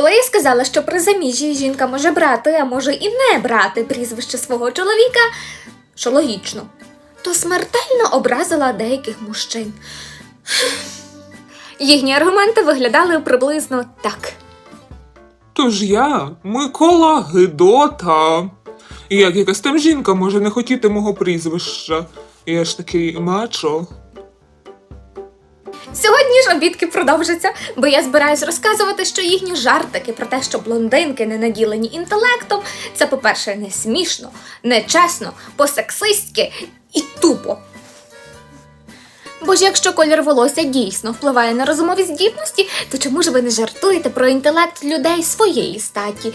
Коли я сказала, що при заміжжі жінка може брати, а може і не брати прізвище свого чоловіка, що логічно, то смертельно образила деяких мужчин. Їхні аргументи виглядали приблизно так. Тож я Микола Гидота. Як якась там жінка може не хотіти мого прізвища. Я ж такий мачо. Сьогодні ж обідки продовжаться, бо я збираюсь розказувати, що їхні жартики про те, що блондинки не наділені інтелектом, це, по-перше, не смішно, не чесно, по-сексистськи і тупо. Бо ж якщо колір волосся дійсно впливає на розумові здібності, то чому ж ви не жартуєте про інтелект людей своєї статі?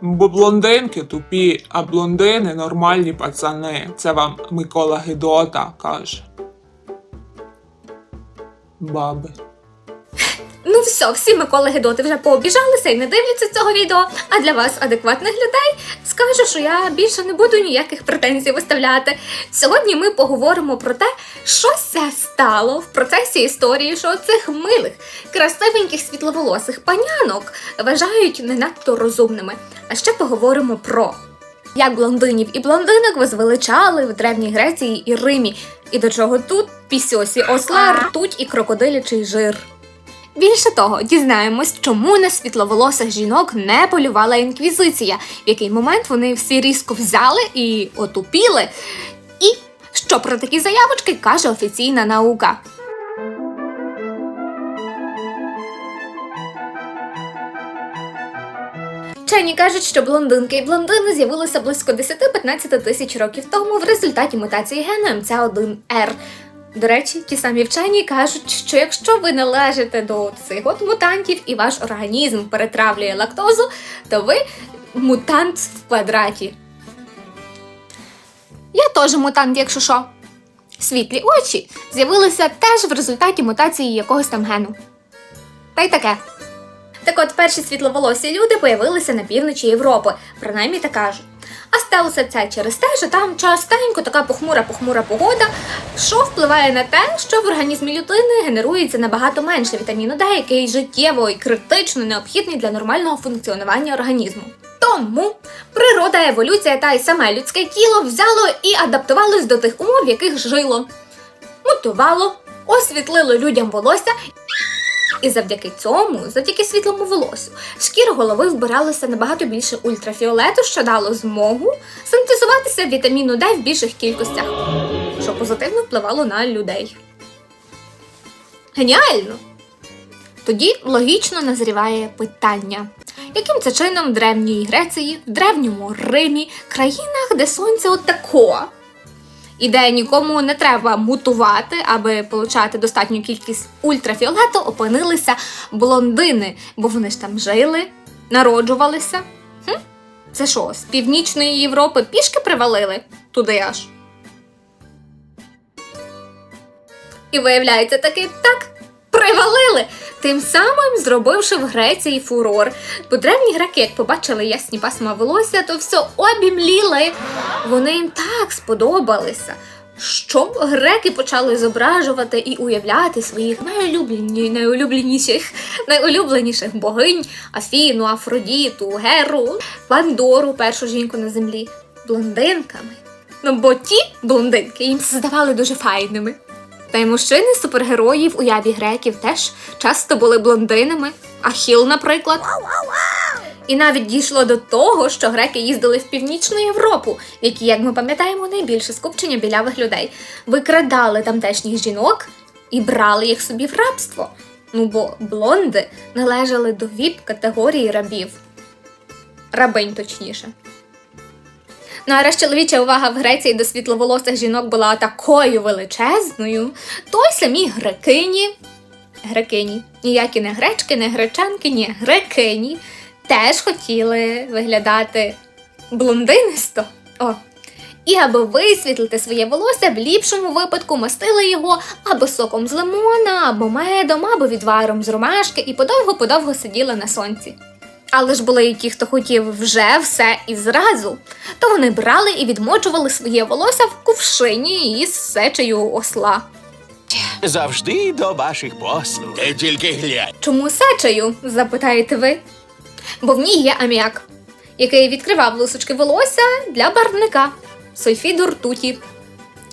Бо блондинки тупі, а блондини нормальні пацани. Це вам Микола Гедота каже. Баби. Ну все, всі Миколи Гедоти вже пообіжалися і не дивляться цього відео. А для вас, адекватних людей, скажу, що я більше не буду ніяких претензій виставляти. Сьогодні ми поговоримо про те, що це стало в процесі історії, що цих милих, красивеньких світловолосих панянок вважають не надто розумними. А ще поговоримо про. Як блондинів і блондинок возвеличали в Древній Греції і Римі, і до чого тут пісьосі осла, ртуть і крокодилячий жир. Більше того, дізнаємось, чому на світловолосих жінок не полювала інквізиція, в який момент вони всі різко взяли і отупіли. І що про такі заявочки каже офіційна наука. Вчені кажуть, що блондинки і блондини з'явилися близько 10-15 тисяч років тому в результаті мутації гену МЦ1R. До речі, ті самі вчені кажуть, що якщо ви належите до цих от мутантів і ваш організм перетравлює лактозу, то ви мутант в квадраті. Я теж мутант, якщо що. Світлі очі з'явилися теж в результаті мутації якогось там гену. Та й таке. Так от перші світловолосі люди появилися на півночі Європи, принаймні так кажуть. А сталося це через те, що там частенько така похмура-похмура погода, що впливає на те, що в організмі людини генерується набагато менше вітаміну Д, який життєво і критично необхідний для нормального функціонування організму. Тому природа, еволюція та й саме людське тіло взяло і адаптувалось до тих умов, в яких жило, мутувало, освітлило людям волосся і завдяки цьому, завдяки світлому волосю, з шкіри голови вбиралося набагато більше ультрафіолету, що дало змогу синтезуватися вітаміну Д в більших кількостях, що позитивно впливало на людей. Геніально! Тоді логічно назріває питання. Яким це чином в Древній Греції, в Древньому Римі, країнах, де сонце отако, і де нікому не треба мутувати, аби отримати достатню кількість ультрафіолету, опинилися блондини, бо вони ж там жили, народжувалися. Хм? Це що, з північної Європи пішки привалили туди аж? І виявляється таки так. Привалили, тим самим зробивши в Греції фурор. Бо древні греки, як побачили ясні пасма волосся, то все обімліли. Вони їм так сподобалися, що греки почали зображувати і уявляти своїх найулюблені, найулюбленіших, найулюбленіших богинь Афіну, Афродіту, Геру, Пандору, першу жінку на землі, блондинками. Ну бо ті блондинки їм здавали дуже файними. Та й мужчини супергероїв у уяві греків теж часто були блондинами, Ахіл, наприклад. І навіть дійшло до того, що греки їздили в північну Європу, в якій, як ми пам'ятаємо, найбільше скупчення білявих людей, викрадали тамтешніх жінок і брали їх собі в рабство. Ну бо блонди належали до віп категорії рабів. Рабинь, точніше. Ну а раз чоловіча увага в Греції до світловолосих жінок була такою величезною, то й самі грекині, грекині, ніякі не гречки, не гречанки, ні грекині, теж хотіли виглядати блондинисто. О. І аби висвітлити своє волосся, в ліпшому випадку мастили його або соком з лимона, або медом, або відваром з ромашки і подовго-подовго сиділи на сонці. Але ж були і ті, хто хотів вже все і зразу, то вони брали і відмочували своє волосся в кувшині із сечею осла. Завжди до ваших послуг. Ти тільки глянь. Чому сечею? запитаєте ви. Бо в ній є аміак, який відкривав лусочки волосся для барвника сульфіду ртуті.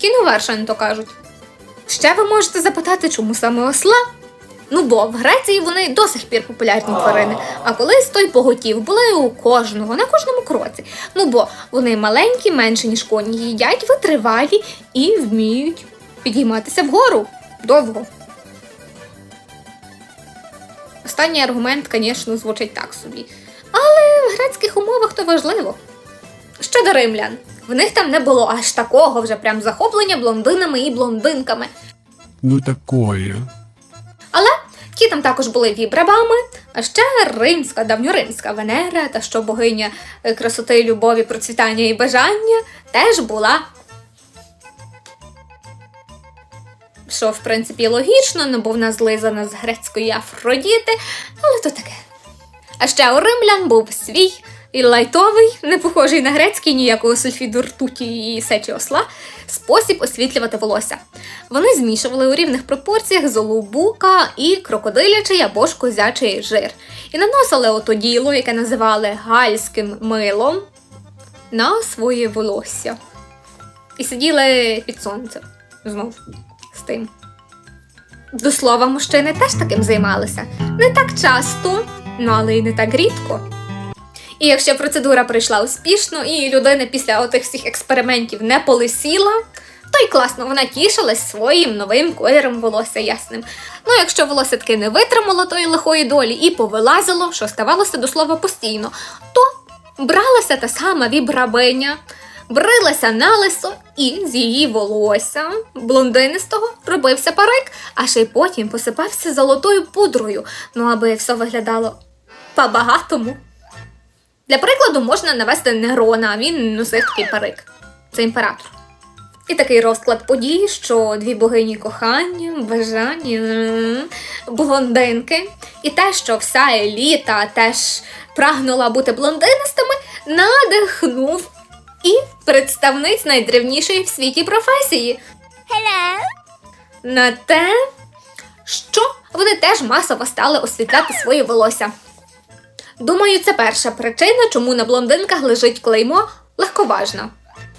Кіновершин, то кажуть. Ще ви можете запитати, чому саме осла? Ну бо в Греції вони до сих пір популярні тварини, а колись той поготів були у кожного на кожному кроці. Ну бо вони маленькі, менше ніж коні, їдять витривалі і вміють підійматися вгору довго. Останній аргумент, звісно, звучить так собі. Але в грецьких умовах то важливо. Щодо римлян, в них там не було аж такого вже прям захоплення блондинами і блондинками. Ну такое. Але ті там також були вібрабами, а ще римська, давньоримська Венера, та що богиня е, красоти, любові, процвітання і бажання, теж була. Що, в принципі, логічно, ну бо вона злизана з грецької Афродіти, але то таке. А ще у римлян був свій і лайтовий, не похожий на грецький ніякого сульфіду ртуті і сечі осла, спосіб освітлювати волосся. Вони змішували у рівних пропорціях золу бука і крокодилячий або ж козячий жир. І наносили ото діло, яке називали гальським милом, на своє волосся. І сиділи під сонцем. Знов з тим. До слова, мужчини теж таким займалися. Не так часто, ну але й не так рідко. І якщо процедура пройшла успішно, і людина після отих всіх експериментів не полисіла, то й класно, вона тішилась своїм новим кольором волосся ясним. Ну, якщо волосся таки не витримало тої лихої долі і повилазило, що ставалося до слова постійно, то бралася та сама вібрабиня, брилася на лисо, і з її волосся блондинистого робився парик, а ще й потім посипався золотою пудрою, ну аби все виглядало по-багатому. Для прикладу можна навести Нерона, він носив такий парик. Це імператор. І такий розклад подій, що дві богині кохання, бажання, блондинки, і те, що вся еліта теж прагнула бути блондинистими, надихнув і представниць найдревнішої в світі професії. На те, що вони теж масово стали освітляти своє волосся. Думаю, це перша причина, чому на блондинках лежить клеймо легковажно.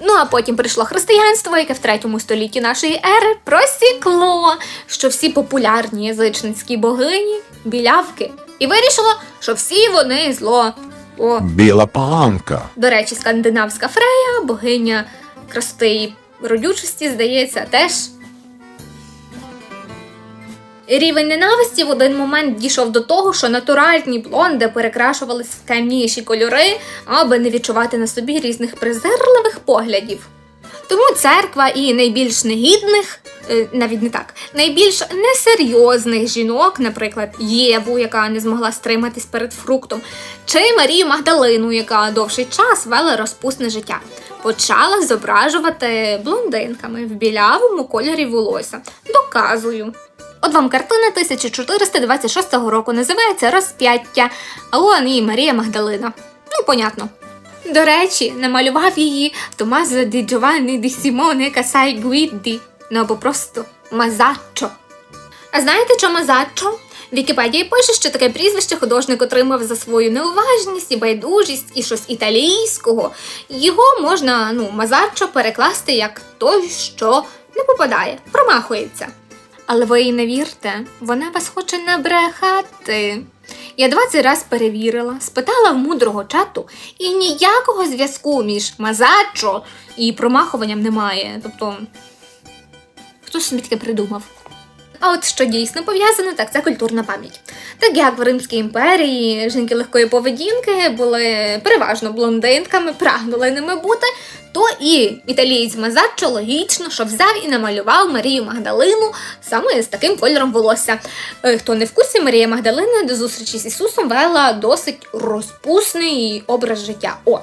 Ну а потім прийшло християнство, яке в третьому столітті нашої ери просікло, що всі популярні язичницькі богині білявки, і вирішило, що всі вони зло. О, Біла панка. до речі, скандинавська фрея, богиня красоти і родючості, здається, теж. Рівень ненависті в один момент дійшов до того, що натуральні блонди перекрашувались в темніші кольори, аби не відчувати на собі різних презирливих поглядів. Тому церква і найбільш негідних, е, навіть не так, найбільш несерйозних жінок, наприклад, Єву, яка не змогла стриматись перед фруктом, чи Марію Магдалину, яка довший час вела розпусне життя, почала зображувати блондинками в білявому кольорі волосся. Доказую. От вам картина 1426 року називається Розп'яття, он і Марія Магдалина. Ну, понятно. До речі, намалював її Томазо ді Джованні ді Сімоне Касай Гуідді, ну або просто Мазаччо. А знаєте, що Мазаччо? В Вікіпедії пише, що таке прізвище художник отримав за свою неуважність і байдужість і щось італійського. Його можна, ну, Мазаччо перекласти як той, що не попадає, промахується. Але ви їй не вірте, вона вас хоче набрехати. Я 20 раз перевірила, спитала в мудрого чату, і ніякого зв'язку між мазачо і промахуванням немає. Тобто, хто собі таке придумав? А от що дійсно пов'язано, так це культурна пам'ять. Так як в Римській імперії жінки легкої поведінки були переважно блондинками, прагнули ними бути, то і італієць Мазаччо логічно, що взяв і намалював Марію Магдалину саме з таким кольором волосся. Е, Хто не в курсі, Марія Магдалина до зустрічі з Ісусом вела досить розпусний образ життя. О.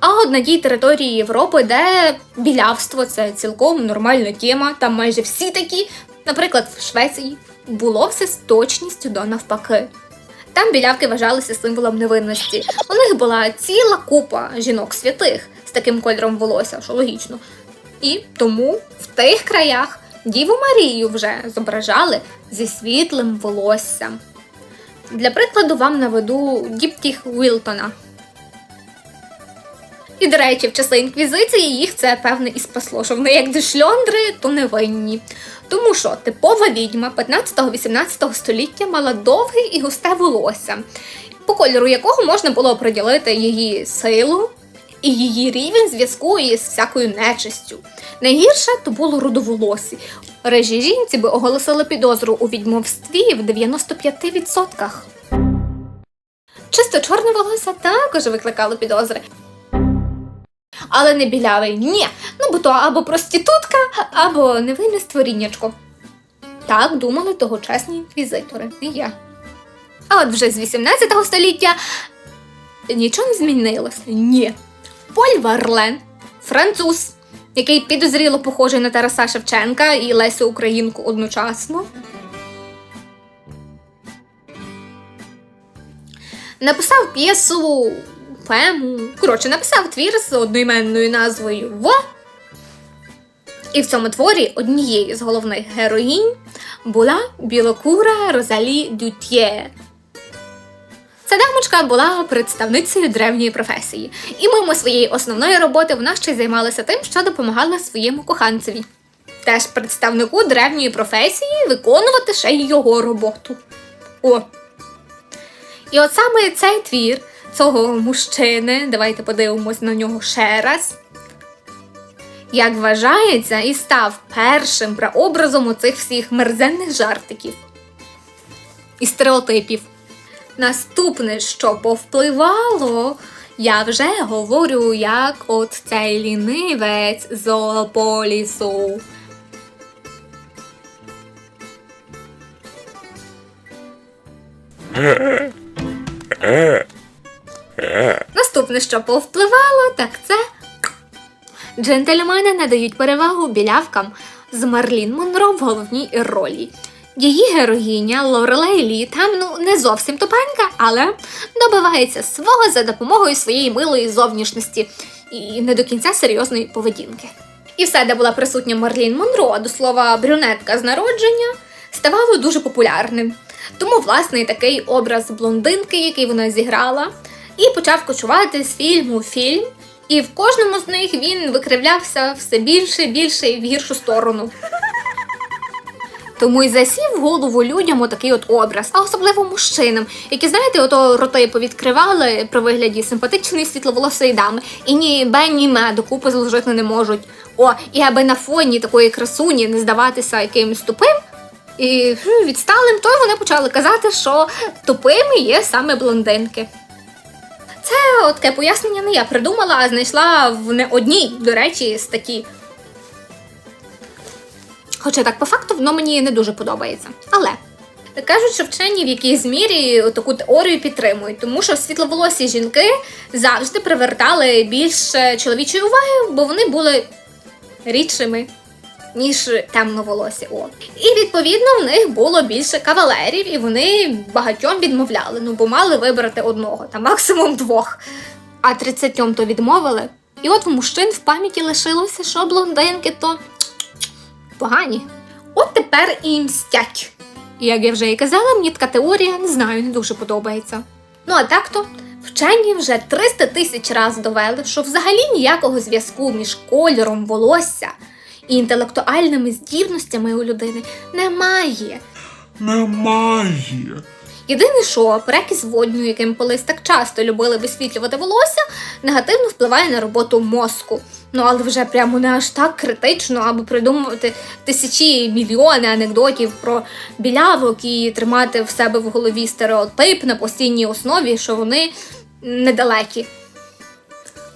А от на тій території Європи, де білявство це цілком нормальна тема, там майже всі такі, наприклад, в Швеції, було все з точністю до навпаки. Там білявки вважалися символом невинності. У них була ціла купа жінок святих з таким кольором волосся, що логічно. І тому в тих краях Діву Марію вже зображали зі світлим волоссям. Для прикладу вам наведу діптіх Уілтона. І, до речі, в часи інквізиції їх це певне і спасло, що вони як шльондри, то невинні. Тому що типова відьма 15-18 століття мала довге і густе волосся, по кольору якого можна було приділити її силу і її рівень зв'язку із всякою нечистю. Найгірше то було рудоволосі. Режі жінці би оголосили підозру у відьмовстві в 95%. Чисто чорне волосся також викликало підозри. Але не білявий, ні. Ну бо то або проститутка, або невинне створіннячко. Так думали тогочасні інквізитори, і я. А от вже з 18 століття нічого не змінилося. Ні. Поль Варлен, француз, який підозріло похожий на Тараса Шевченка і Лесю Українку одночасно. Написав п'єсу, поему. Коротше, написав твір з одноіменною назвою Во. І в цьому творі однією з головних героїнь була білокура Розалі Дютє. Ця дамочка була представницею древньої професії, і мимо своєї основної роботи вона ще й займалася тим, що допомагала своєму коханцеві. Теж представнику древньої професії виконувати ще й його роботу. О. І от саме цей твір цього мужчини, давайте подивимось на нього ще раз. Як вважається, і став першим прообразом оцих всіх мерзенних жартиків і стереотипів. Наступне, що повпливало, я вже говорю, як от цей лінивець з Зоополісу. Наступне, що повпливало, так це джентльмени надають перевагу білявкам з Марлін Монро в головній ролі. Її героїня Лорелей Лі там ну не зовсім тупенька, але добивається свого за допомогою своєї милої зовнішності і не до кінця серйозної поведінки. І все, де була присутня Марлін Монро, до слова брюнетка з народження, ставало дуже популярним. Тому, власне, і такий образ блондинки, який вона зіграла, і почав кочувати з фільму фільм. І в кожному з них він викривлявся все більше більше і в гіршу сторону. Тому й засів голову людям отакий от образ, а особливо мужчинам, які, знаєте, ото роти повідкривали при вигляді симпатичної світловолосої дами, і ні бе, ні ме докупи зложити не можуть. О, і аби на фоні такої красуні не здаватися якимось тупим і відсталим, то вони почали казати, що тупими є саме блондинки. От таке пояснення не я придумала, а знайшла в не одній, до речі, статті. Хоча так, по факту, воно мені не дуже подобається. Але кажуть, що вчені в якійсь мірі таку теорію підтримують, тому що світловолосі жінки завжди привертали більше чоловічої уваги, бо вони були рідшими. Ніж темноволосі. О. І відповідно в них було більше кавалерів, і вони багатьом відмовляли. Ну, бо мали вибрати одного, та максимум двох. А 30 то відмовили. І от в мужчин в пам'яті лишилося, що блондинки то погані. От тепер і мстять. І як я вже і казала, мені така теорія не знаю, не дуже подобається. Ну а так то. Вчені вже 300 тисяч разів довели, що взагалі ніякого зв'язку між кольором волосся і інтелектуальними здібностями у людини немає. Немає. Єдине, що перекис водню, яким колись так часто любили висвітлювати волосся, негативно впливає на роботу мозку. Ну але вже прямо не аж так критично, аби придумувати тисячі мільйони анекдотів про білявок і тримати в себе в голові стереотип на постійній основі, що вони недалекі.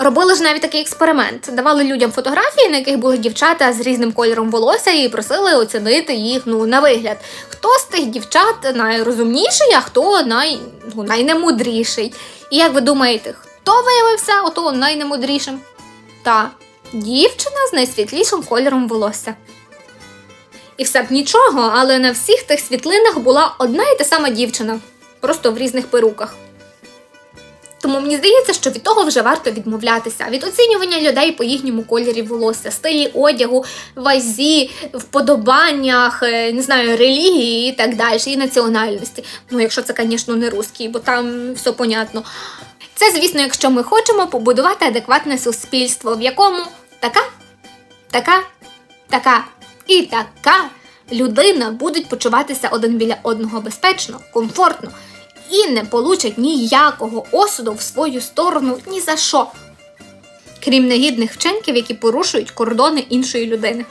Робили ж навіть такий експеримент. Давали людям фотографії, на яких були дівчата з різним кольором волосся, і просили оцінити їх ну, на вигляд. Хто з тих дівчат найрозумніший, а хто най, ну, найнемудріший. І як ви думаєте, хто виявився ото найнемудрішим? Та дівчина з найсвітлішим кольором волосся. І все б нічого, але на всіх тих світлинах була одна і та сама дівчина, просто в різних перуках. Тому мені здається, що від того вже варто відмовлятися від оцінювання людей по їхньому кольорі волосся, стилі одягу, вазі, вподобаннях, е, не знаю, релігії і так далі, і національності. Ну, якщо це, звісно, не русський, бо там все понятно. Це, звісно, якщо ми хочемо побудувати адекватне суспільство, в якому така, така, така і така людина будуть почуватися один біля одного безпечно, комфортно і не получать ніякого осуду в свою сторону ні за що, крім негідних вчинків, які порушують кордони іншої людини.